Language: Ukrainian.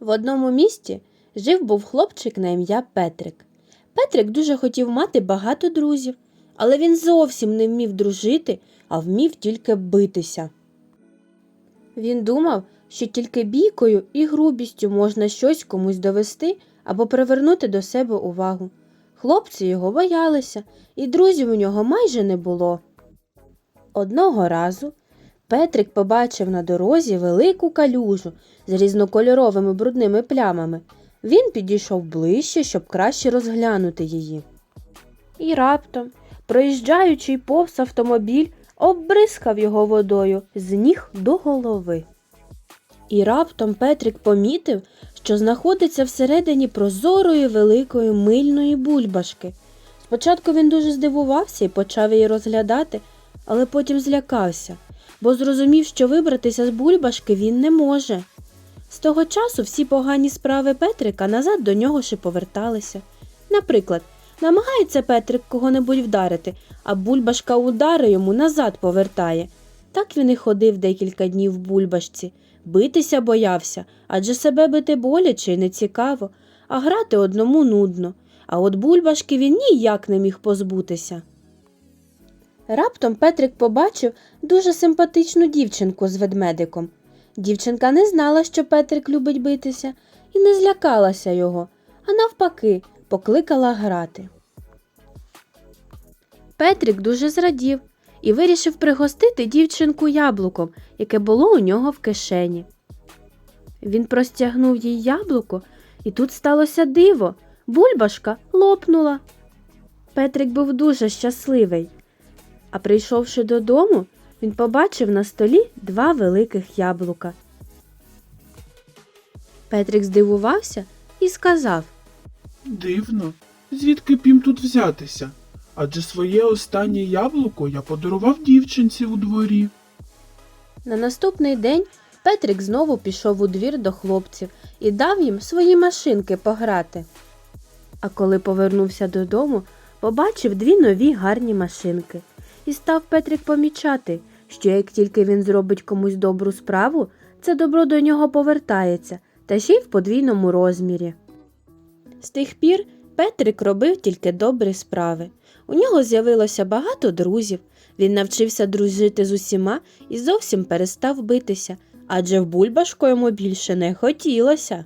В одному місті жив був хлопчик на ім'я Петрик. Петрик дуже хотів мати багато друзів, але він зовсім не вмів дружити, а вмів тільки битися. Він думав, що тільки бійкою і грубістю можна щось комусь довести або привернути до себе увагу. Хлопці його боялися, і друзів у нього майже не було. Одного разу Петрик побачив на дорозі велику калюжу з різнокольоровими брудними плямами. Він підійшов ближче, щоб краще розглянути її. І раптом, проїжджаючий повз автомобіль, оббризкав його водою з ніг до голови. І раптом Петрик помітив, що знаходиться всередині прозорої великої мильної бульбашки. Спочатку він дуже здивувався і почав її розглядати, але потім злякався, бо зрозумів, що вибратися з бульбашки він не може. З того часу всі погані справи Петрика назад до нього ще поверталися. Наприклад, намагається Петрик кого-небудь вдарити, а бульбашка удари йому назад повертає. Так він і ходив декілька днів в бульбашці, битися боявся, адже себе бити боляче і не цікаво, а грати одному нудно. А от бульбашки він ніяк не міг позбутися. Раптом Петрик побачив дуже симпатичну дівчинку з ведмедиком. Дівчинка не знала, що Петрик любить битися, і не злякалася його, а навпаки, покликала грати. Петрик дуже зрадів і вирішив пригостити дівчинку яблуком, яке було у нього в кишені. Він простягнув їй яблуко, і тут сталося диво. Бульбашка лопнула. Петрик був дуже щасливий. А прийшовши додому, він побачив на столі два великих яблука. Петрик здивувався і сказав Дивно, звідки б їм тут взятися? Адже своє останнє яблуко я подарував дівчинці у дворі. На наступний день Петрик знову пішов у двір до хлопців і дав їм свої машинки пограти. А коли повернувся додому, побачив дві нові гарні машинки. І став Петрик помічати, що як тільки він зробить комусь добру справу, це добро до нього повертається, та ще й в подвійному розмірі. З тих пір Петрик робив тільки добрі справи. У нього з'явилося багато друзів. Він навчився дружити з усіма і зовсім перестав битися, адже в бульбашку йому більше не хотілося.